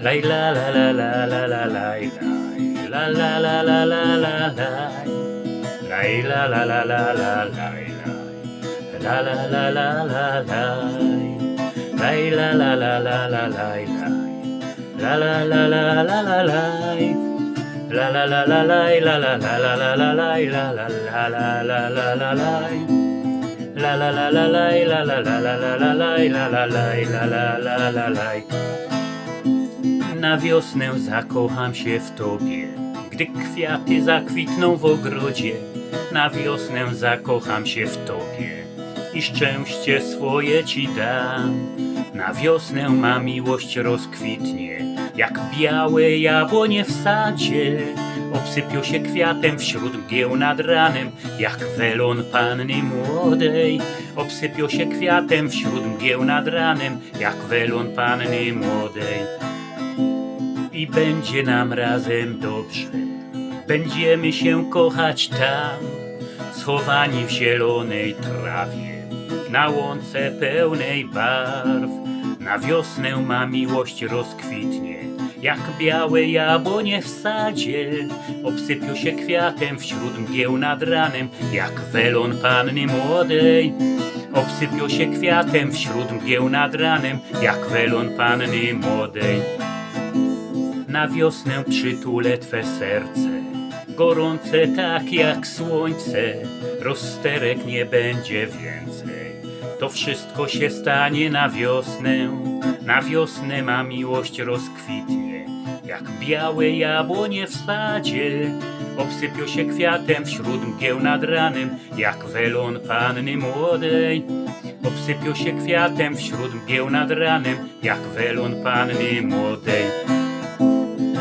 Laj la la la la la la laj la la la la la la laj laj la la la la la laj la la la la la laj laj la la la la la la la la la la la la la la la laj la la la la la la laj la la la la la la la laj La la la la la la la la la la la la la la la la la la la Na wiosnę zakocham się w tobie, gdy kwiaty zakwitną w ogrodzie. Na wiosnę zakocham się w tobie i szczęście swoje ci dam. Na wiosnę ma miłość rozkwitnie, jak białe jabłonie w sadzie. Obsypią się kwiatem wśród mgieł nad ranem, jak welon panny młodej. Obsypią się kwiatem wśród mgieł nad ranem, jak welon panny młodej. I będzie nam razem dobrze, będziemy się kochać tam, schowani w zielonej trawie, na łące pełnej barw. Na wiosnę ma miłość rozkwitnie, jak białe jabłonie w sadzie. Obsypią się kwiatem wśród mgieł nad ranem, jak welon panny młodej. Obsypią się kwiatem wśród mgieł nad ranem, jak welon panny młodej. Na wiosnę przytulę Twe serce, gorące tak jak słońce, rozsterek nie będzie więcej. To wszystko się stanie na wiosnę, na wiosnę ma miłość rozkwitnie, jak białe jabłonie w sadzie. Obsypią się kwiatem wśród mgieł nad ranem, jak welon panny młodej. Obsypią się kwiatem wśród mgieł nad ranem, jak welon panny młodej.